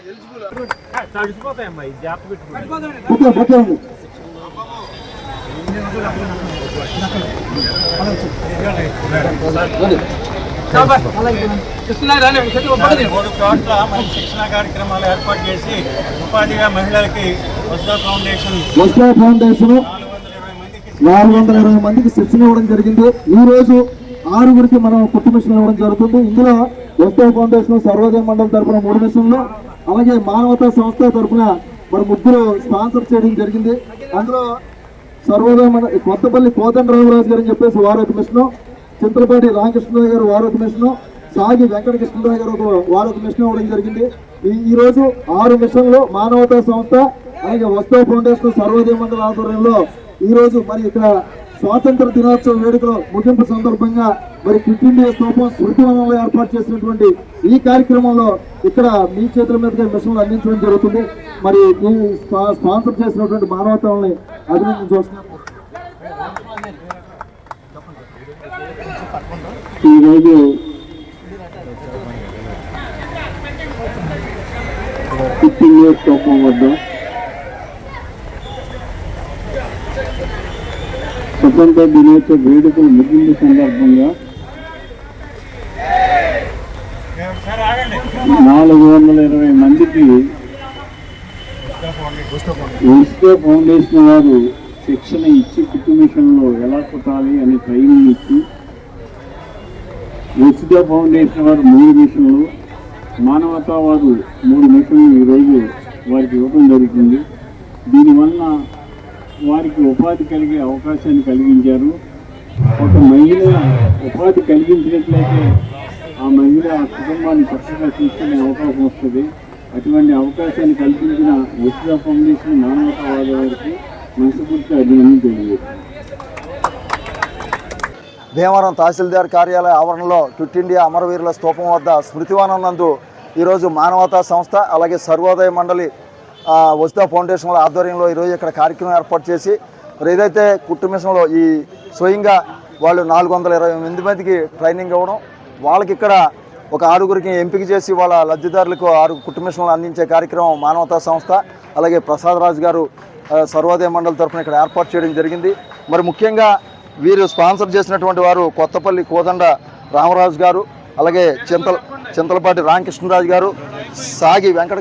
Eligible జాగ్రత్త అండి మూడు చోట్ల మన శిక్షణ కార్యక్రమాలు ఏర్పాటు చేసి ఉపాధిగా మహిళలకి వస్తా ఫౌండేషన్ వస్తా ఫౌండేషన్ నాలుగు వందల ఇరవై నాలుగు వందల ఇరవై మందికి శిక్షణ ఇవ్వడం జరిగింది. ఈ రోజు ఆరుగురికి మనం మిషన్ ఇవ్వడం జరుగుతుంది. ఇందులో వస్తా ఫౌండేషన్ సర్వోదయ మండలి తరపున మూడు మిషన్లు అలాగే మానవతా సంస్థ తరపున మరి ముగ్గురు స్పాన్సర్ చేయడం జరిగింది. అందులో సర్వోదయ మండలి కొత్తపల్లి కోదండరామరాజు గారు అని చెప్పేసి వారొక మిషను చింతలపాటి రామకృష్ణరావు గారు వారొక మిషను సాగి వెంకటకృష్ణరావు గారు ఒక వారొక మిషన్ ఇవ్వడం జరిగింది. ఈ రోజు ఆరు మిషన్లు మానవతా సంస్థ అలాగే వస్తవ ఫౌండేషన్ సర్వోదయ మండలి ఆధ్వర్యంలో ఈ రోజు మరి ఇక్కడ స్వాతంత్ర దినోత్సవ వేడుకలో ముగింపు సందర్భంగా మరి క్విట్ ఇండియా స్తూపం స్మృతివనంలో ఏర్పాటు చేసినటువంటి ఈ కార్యక్రమంలో ఇక్కడ మీ చేతుల మీదుగా మిషన్లు అందించడం జరుగుతుంది. మరి ఈ స్పా- స్పాన్సర్ చేసినటువంటి మానవతాలని అభినందించవలసిన ఈరోజు క్విట్ ఇండియా స్తూపం వద్ద స్వాతంత్ర దినోత్సవ వేడుకలు ముగింపు సందర్భంగా నాలుగు వందల ఇరవై మందికి ఉస్కో ఫౌండేషన్ వారు శిక్షణ ఇచ్చి కుట్టు మిషన్లో ఎలా కుట్టాలి అని ట్రైనింగ్ ఇచ్చి ఉచిత ఫౌండేషన్ వారు మూడు మిషన్లు మానవతా వారు మూడు మిషన్లు ఈరోజు వారికి ఇవ్వడం జరుగుతుంది దీనివల్ల వారికి ఉపాధి కలిగే అవకాశాన్ని కలిగించారు. ఒక మహిళ ఉపాధి కలిగించినట్లయితే ఆ మహిళ ఆ కుటుంబాన్ని చక్కగా చూసుకునే అవకాశం వస్తుంది. అటువంటి అవకాశాన్ని కల్పించిన ఉచిత ఫౌండేషన్ మానవతావాద వారికి మనసుపూర్తి అభినందన తెలియజేస్తుంది భీమవరం తహసీల్దార్ కార్యాలయ ఆవరణలో క్విట్ ఇండియా అమరవీరుల స్తూపం వద్ద స్మృతివనం నందు ఈరోజు మానవతా సంస్థ అలాగే సర్వోదయ మండలి ఆ, ఫౌండేషన్లో ఆధ్వర్యంలో ఈరోజు ఇక్కడ కార్యక్రమం ఏర్పాటు చేసి మరి ఏదైతే కుటుంబంలో ఈ స్వయంగా వాళ్ళు నాలుగు వందల ఇరవై ఎనిమిది మందికి ట్రైనింగ్ ఇవ్వడం వాళ్ళకి ఇక్కడ ఒక ఆరుగురికి ఎంపిక చేసి వాళ్ళ లబ్ధిదారులకు ఆరు కుటుంబంలో అందించే కార్యక్రమం మానవతా సంస్థ అలాగే ప్రసాద్ రాజు గారు సర్వోదయ మండలి తరఫున ఇక్కడ ఏర్పాటు చేయడం జరిగింది. మరి ముఖ్యంగా వీరు స్పాన్సర్ చేసినటువంటి వారు కొత్తపల్లి కోదండ రామరాజు గారు అలాగే చింతల చింతలపాటి రామకృష్ణరాజు గారు సాగి వెంకట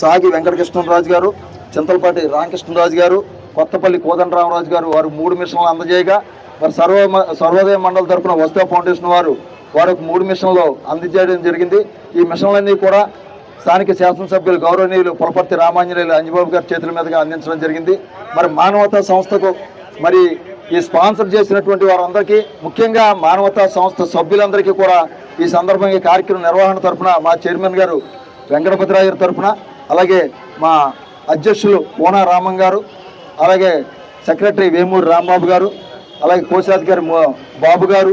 సాగి వెంకటకృష్ణరాజు గారు చింతలపాటి రామకృష్ణరాజు గారు కొత్తపల్లి కోదండరామరాజు గారు వారు మూడు మిషన్లు అందజేయగా మరి సర్వ సర్వోదయ మండలి తరపున వస్తా ఫౌండేషన్ వారు వారు మూడు మిషన్లు అందజేయడం జరిగింది. ఈ మిషన్లన్నీ కూడా స్థానిక శాసనసభ్యులు గౌరవనీయులు పులపర్తి రామాంజనేయులు అంజబాబు గారి చేతుల మీదుగా అందించడం జరిగింది. మరి మానవతా సంస్థకు మరి ఈ స్పాన్సర్ చేసినటువంటి వారందరికీ ముఖ్యంగా మానవతా సంస్థ సభ్యులందరికీ కూడా ఈ సందర్భంగా కార్యక్రమం నిర్వహణ తరపున మా చైర్మన్ గారు వెంకటపతిరాజు గారి తరపున అలాగే మా అధ్యక్షులు కోన రామం గారు అలాగే సెక్రటరీ వేమూరి రాంబాబు గారు అలాగే కోశాధికారి బాబు గారు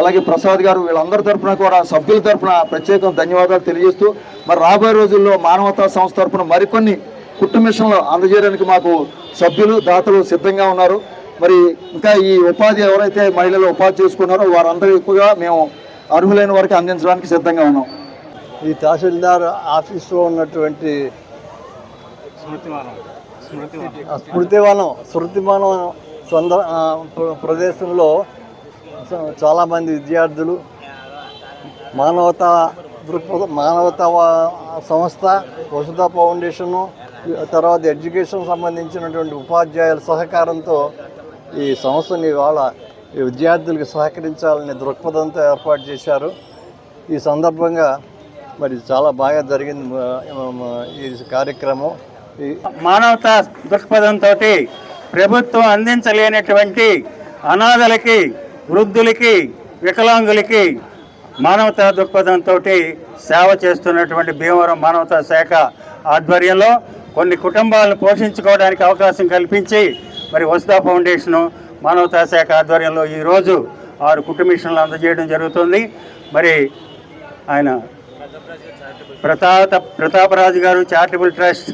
అలాగే ప్రసాద్ గారు వీళ్ళందరి తరఫున కూడా సభ్యుల తరపున ప్రత్యేక ధన్యవాదాలు తెలియజేస్తూ మరి రాబోయే రోజుల్లో మానవతా సంస్థ తరపున మరికొన్ని కుట్టు మిషన్లు అందజేయడానికి మాకు సభ్యులు దాతలు సిద్ధంగా ఉన్నారు. మరి ఇంకా ఈ ఉపాధి ఎవరైతే మహిళలు ఉపాధి చేసుకున్నారో వారందరికీ ఎక్కువగా మేము అర్హులైన వారికి అందించడానికి సిద్ధంగా ఉన్నాం. ఈ తహసీల్దార్ ఆఫీస్లో ఉన్నటువంటి స్మృతివనం. స్మృతివనం. ప్ర- ప్రదేశంలో చాలామంది విద్యార్థులు మానవతా దృక్పథ మానవతా సంస్థ వసుధ ఫౌండేషను తర్వాత ఎడ్యుకేషన్ సంబంధించినటువంటి ఉపాధ్యాయుల సహకారంతో ఈ సంస్థని ఇవాళ విద్యార్థులకు సహకరించాలనే దృక్పథంతో ఏర్పాటు చేశారు. ఈ సందర్భంగా మరి చాలా బాగా జరిగింది ఈ కార్యక్రమం. ఈ మానవతా దృక్పథంతో ప్రభుత్వం అందించలేనటువంటి అనాథలకి వృద్ధులకి వికలాంగులకి మానవతా దృక్పథంతో సేవ చేస్తున్నటువంటి భీమవరం మానవతా శాఖ ఆధ్వర్యంలో కొన్ని కుటుంబాలను పోషించుకోవడానికి అవకాశం కల్పించి మరి వసుదా ఫౌండేషను మానవతా శాఖ ఆధ్వర్యంలో ఈరోజు ఆరు కుటుంబిషన్లు అందజేయడం జరుగుతుంది. మరి ఆయన ప్రతాప ప్రతాపరాజు గారు చారిటబుల్ ట్రస్ట్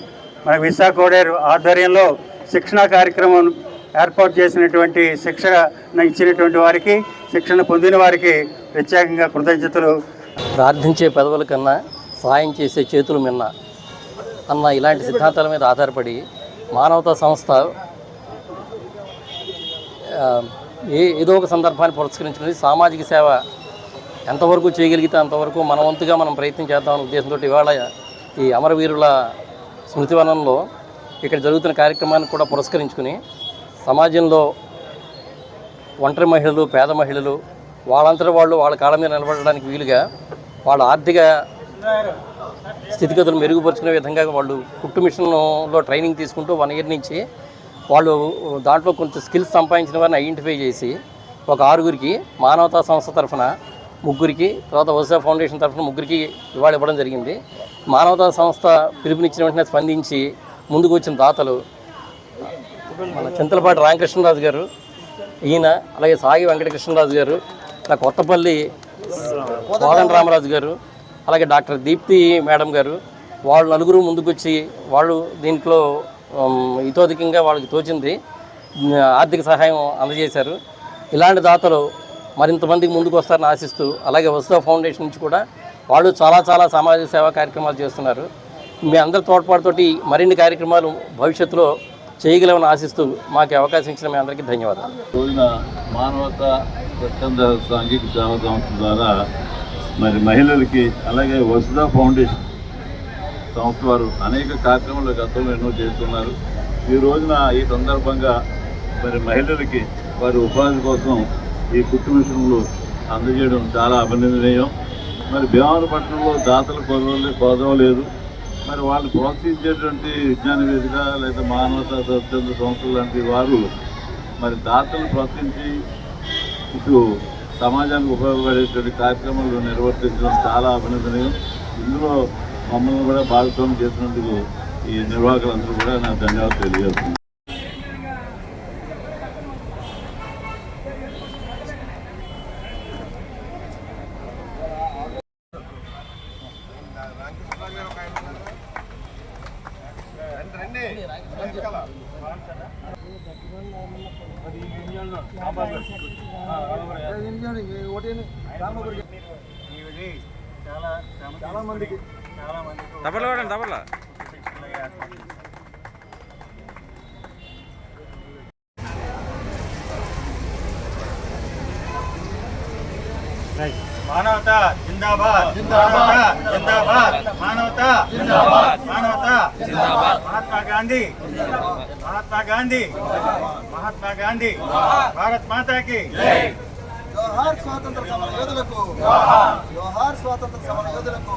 మన విశాఖ కోడేరు ఆధ్వర్యంలో శిక్షణా కార్యక్రమం ఏర్పాటు చేసినటువంటి శిక్షణ ఇచ్చినటువంటి వారికి శిక్షణ పొందిన వారికి ప్రత్యేకంగా కృతజ్ఞతలు. ప్రార్థించే పెదవుల కన్నా సాయం చేసే చేతులు మిన్న అన్న ఇలాంటి సిద్ధాంతాల మీద ఆధారపడి మానవతా సంస్థ ఏ ఏదో ఒక సందర్భాన్ని పురస్కరించుకుని సామాజిక సేవ ఎంతవరకు చేయగలిగితే అంతవరకు మన వంతుగా మనం ప్రయత్నం చేద్దామనే ఉద్దేశంతో ఇవాళ ఈ అమరవీరుల స్మృతివనంలో ఇక్కడ జరుగుతున్న కార్యక్రమాన్ని కూడా పురస్కరించుకుని సమాజంలో ఒంటరి మహిళలు పేద మహిళలు వాళ్ళంతట వాళ్ళు వాళ్ళ కాళ్ళ మీద నిలబడడానికి వీలుగా వాళ్ళ ఆర్థిక స్థితిగతులు మెరుగుపరుచుకునే విధంగా వాళ్ళు కుట్టు మిషన్లో ట్రైనింగ్ తీసుకుంటూ వన్ ఇయర్ నుంచి వాళ్ళు దాంట్లో కొంచెం స్కిల్స్ సంపాదించిన వారిని ఐడెంటిఫై చేసి ఒక ఆరుగురికి మానవతా సంస్థ తరఫున ముగ్గురికి తర్వాత వసా ఫౌండేషన్ తరఫున ముగ్గురికి ఇవాళ ఇవ్వడం జరిగింది. మానవతా సంస్థ పిలుపునిచ్చిన వెంటనే స్పందించి ముందుకు వచ్చిన దాతలు మన చింతలపాటి రామకృష్ణరాజు గారు ఈయన అలాగే సాగి వెంకటకృష్ణరాజు గారు నా కొత్తపల్లి కోదండ రామరాజు గారు అలాగే డాక్టర్ దీప్తి మేడం గారు వాళ్ళు నలుగురు ముందుకొచ్చి వాళ్ళు దీంట్లో ఇతోధికంగా వాళ్ళకి తోచింది ఆర్థిక సహాయం అందజేశారు. ఇలాంటి దాతలు మరింతమందికి ముందుకు వస్తారని ఆశిస్తూ అలాగే వసుధ ఫౌండేషన్ నుంచి కూడా వాళ్ళు చాలా చాలా సామాజిక సేవా కార్యక్రమాలు చేస్తున్నారు. మీ అందరి తోడ్పాటుతోటి మరిన్ని కార్యక్రమాలు భవిష్యత్తులో చేయగలమని ఆశిస్తూ మాకు అవకాశం ఇచ్చిన మీ అందరికీ ధన్యవాదాలు. రోజున మానవత స్వచ్ఛంద సాంఘిక సేవా సంస్థ ద్వారా మరి మహిళలకి అలాగే వసుధ ఫౌండేషన్ సంస్థ వారు అనేక కార్యక్రమాలు గతంలో ఎన్నో చేస్తున్నారు. ఈ రోజున ఈ సందర్భంగా మరి మహిళలకి వారి ఉపాధి కోసం ఈ కుట్టు మిషన్లు అందజేయడం చాలా అభినందనీయం. మరి భీమవరపట్నంలో దాతల కొదవ కొదవ లేదు మరి వాళ్ళు ప్రోత్సహించేటువంటి విజ్ఞాన వేదిక లేదా మానవతా స్వచ్ఛంద సంస్థలు లాంటి వారు మరి దాతలు ప్రోత్సహించి ఇటు సమాజానికి ఉపయోగపడేటువంటి కార్యక్రమాలు నిర్వర్తించడం చాలా అభినందనీయం. ఇందులో మమ్మల్ని కూడా భాగస్వామ్యం చేసినందుకు ఈ నిర్వాహకులందరూ కూడా నాకు ధన్యవాదాలు తెలియజేస్తున్నాను ఇది చాలా చాలా మందికి చాలా మందికి దబర్లు కొట్టండి దబర్లా మానవత జిందాబాద్ జిందాబాద్ జిందాబాద్. మానవత జిందాబాద్. మానవత జిందాబాద్. మహాత్మా గాంధీ మహాత్మా గాంధీ మహాత్మా గాంధీ భారత్ మాతాకి. జోహార్ స్వాతంత్ర సమర యోధులకు జోహార్ స్వాతంత్ర సమర యోధులకు.